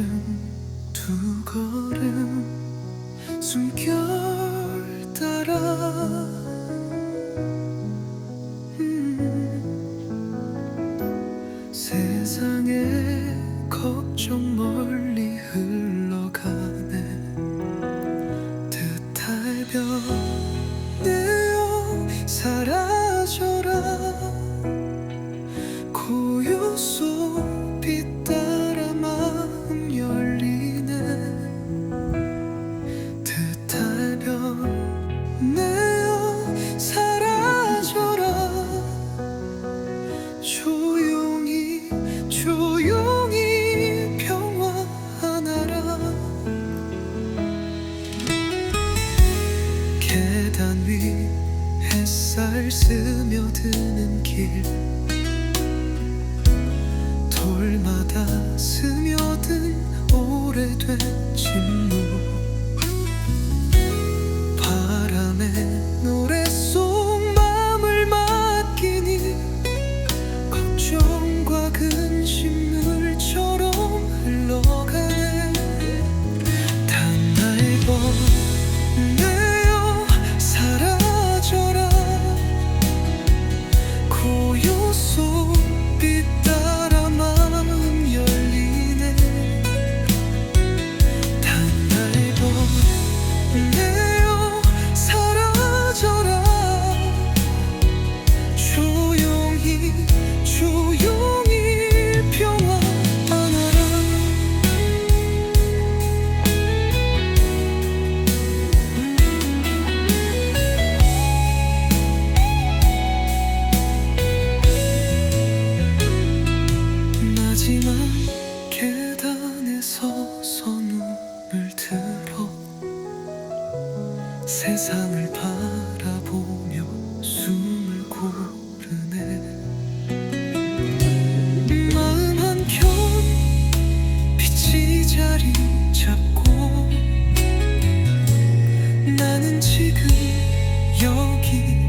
걸음 두 걸음 숨결 따라. 음, 세상의 걱정 멀리 흘러가네 뜻할 변내어 사라 조용히 조용히 평화하나라. 계단 위 햇살 스며드는 길. 돌마다 스며든 오래된 하지만 계단에 서서 눈을 들어 세상을 바라보며 숨을 고르네. 마음 한켠 빛이 자리 잡고 나는 지금 여기